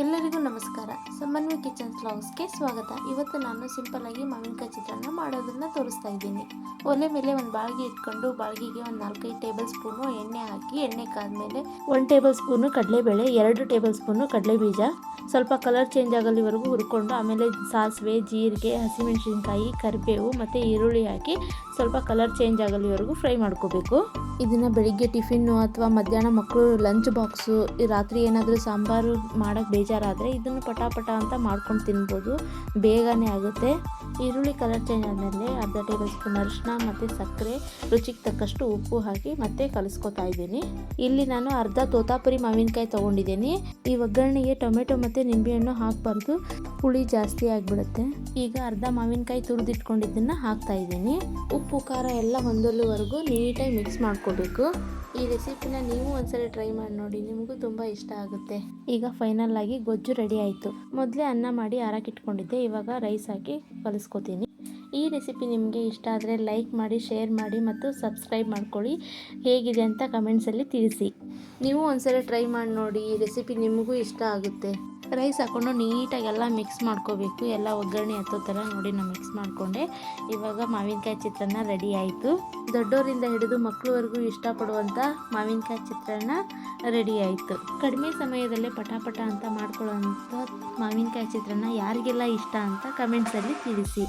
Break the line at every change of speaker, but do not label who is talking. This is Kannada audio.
ಎಲ್ಲರಿಗೂ ನಮಸ್ಕಾರ. ಸಮನ್ವಯ ಕಿಚನ್ಗೆ ಸ್ವಾಗತ. ಇವತ್ತು ನಾನು ಸಿಂಪಲ್ ಆಗಿ ಮಾವಿನಕಾಯಿ ಚಿತ್ರಾನ್ನ ಮಾಡೋದನ್ನ ತೋರಿಸ್ತಾ ಇದ್ದೀನಿ. ಒಲೆ ಮೇಲೆ ಒಂದು ಬಾಳ್ಗೆ ಇಟ್ಕೊಂಡು ಬಾಳ್ಗಿಗೆ ಒಂದು ನಾಲ್ಕೈದು ಟೇಬಲ್ ಸ್ಪೂನು ಎಣ್ಣೆ ಹಾಕಿ, ಎಣ್ಣೆ ಕಾದ್ಮೇಲೆ ಒಂದು ಟೇಬಲ್ ಸ್ಪೂನು ಕಡಲೆಬೇಳೆ, ಎರಡು ಟೇಬಲ್ ಸ್ಪೂನು ಕಡಲೆ ಬೀಜ ಸ್ವಲ್ಪ ಕಲರ್ ಚೇಂಜ್ ಆಗಲಿವರೆಗೂ ಹುರ್ಕೊಂಡು, ಆಮೇಲೆ ಸಾಸಿವೆ, ಜೀರಿಗೆ, ಹಸಿಮೆಣಸಿನ್ಕಾಯಿ, ಕರಿಬೇವು ಮತ್ತು ಈರುಳ್ಳಿ ಹಾಕಿ ಸ್ವಲ್ಪ ಕಲರ್ ಚೇಂಜ್ ಆಗಲಿವರೆಗೂ ಫ್ರೈ ಮಾಡ್ಕೋಬೇಕು. ಇದನ್ನು ಬೆಳಿಗ್ಗೆ ಟಿಫಿನ್ನು ಅಥವಾ ಮಧ್ಯಾಹ್ನ ಮಕ್ಕಳು ಲಂಚ್ ಬಾಕ್ಸು, ರಾತ್ರಿ ಏನಾದರೂ ಸಾಂಬಾರು ಮಾಡೋಕ್ಕೆ ಬೇಜಾರಾದರೆ ಇದನ್ನು ಪಟಾಪಟ ಅಂತ ಮಾಡ್ಕೊಂಡು ತಿನ್ಬೋದು. ಬೇಗನೆ ಆಗುತ್ತೆ. ಈರುಳ್ಳಿ ಕಲರ್ ಚೇಂಜ್ ಆದಮೇಲೆ ಅರ್ಧ ಟೇಬಲ್ ಸ್ಪೂನ್ ಅರಿಶಿನ ಮತ್ತು ಸಕ್ಕರೆ, ರುಚಿಗೆ ತಕ್ಕಷ್ಟು ಉಪ್ಪು ಹಾಕಿ ಮತ್ತೆ ಕಲಿಸ್ಕೊತಾ ಇದ್ದೀನಿ. ಇಲ್ಲಿ ನಾನು ಅರ್ಧ ತೋತಾಪುರಿ ಮಾವಿನಕಾಯಿ ತೊಗೊಂಡಿದ್ದೀನಿ. ಈ ಒಗ್ಗರಣೆಗೆ ಟೊಮೆಟೊ ಮತ್ತು ನಿಂಬೆಹಣ್ಣು ಹಾಕಬಾರ್ದು. ಹುಳಿ ಜಾಸ್ತಿ ಆಗಿಬಿಡುತ್ತೆ. ಈಗ ಅರ್ಧ ಮಾವಿನಕಾಯಿ ತುರಿದಿಟ್ಕೊಂಡಿದ್ದನ್ನು ಹಾಕ್ತಾ ಇದ್ದೀನಿ. ಉಪ್ಪು, ಖಾರ ಎಲ್ಲ ಹೊಂದಲುವರೆಗೂ ನೀಟಾಗಿ ಮಿಕ್ಸ್ ಮಾಡ್ಕೋಬೇಕು. ಈ ರೆಸಿಪಿನ ನೀವು ಒಂದ್ಸಲ ಟ್ರೈ ಮಾಡಿ ನೋಡಿ, ನಿಮಗೂ ತುಂಬ ಇಷ್ಟ ಆಗುತ್ತೆ. ಈಗ ಫೈನಲ್ ಆಗಿ ಗೊಜ್ಜು ರೆಡಿ ಆಯಿತು. ಮೊದಲೇ ಅನ್ನ ಮಾಡಿ ಆರಕ್ಕಿಟ್ಕೊಂಡಿದ್ದೆ ಇವಾಗ ರೈಸ್ ಹಾಕಿ ಕಲಿಸ್ಕೊತೀನಿ. ಈ ರೆಸಿಪಿ ನಿಮಗೆ ಇಷ್ಟ ಆದರೆ ಲೈಕ್ ಮಾಡಿ ಶೇರ್ ಮಾಡಿ ಮತ್ತು ಸಬ್ಸ್ಕ್ರೈಬ್ ಮಾಡ್ಕೊಳ್ಳಿ. ಹೇಗಿದೆ ಅಂತ ಕಮೆಂಟ್ಸಲ್ಲಿ ತಿಳಿಸಿ. ನೀವು ಒಂದ್ಸಲ ಟ್ರೈ ಮಾಡಿ ನೋಡಿ, ಈ ರೆಸಿಪಿ ನಿಮಗೂ ಇಷ್ಟ ಆಗುತ್ತೆ. ರೈಸ್ ಹಾಕ್ಕೊಂಡು ನೀಟಾಗಿ ಎಲ್ಲ ಮಿಕ್ಸ್ ಮಾಡ್ಕೋಬೇಕು. ಎಲ್ಲ ಒಗ್ಗರಣೆ ಹತ್ತೋ ಥರ ನೋಡಿ ನಾನು ಮಿಕ್ಸ್ ಮಾಡಿಕೊಂಡೆ. ಇವಾಗ ಮಾವಿನಕಾಯಿ ಚಿತ್ರಾನ್ನ ರೆಡಿ ಆಯಿತು. ದೊಡ್ಡವರಿಂದ ಹಿಡಿದು ಮಕ್ಕಳವರೆಗೂ ಇಷ್ಟಪಡುವಂಥ ಮಾವಿನಕಾಯಿ ಚಿತ್ರಾನ್ನ ರೆಡಿ ಆಯಿತು. ಕಡಿಮೆ ಸಮಯದಲ್ಲೇ ಪಟಾಪಟ ಅಂತ ಮಾಡ್ಕೊಳ್ಳೋವಂಥ ಮಾವಿನಕಾಯಿ ಚಿತ್ರಾನ್ನ ಯಾರಿಗೆಲ್ಲ ಇಷ್ಟ ಅಂತ ಕಮೆಂಟ್ಸಲ್ಲಿ ತಿಳಿಸಿ.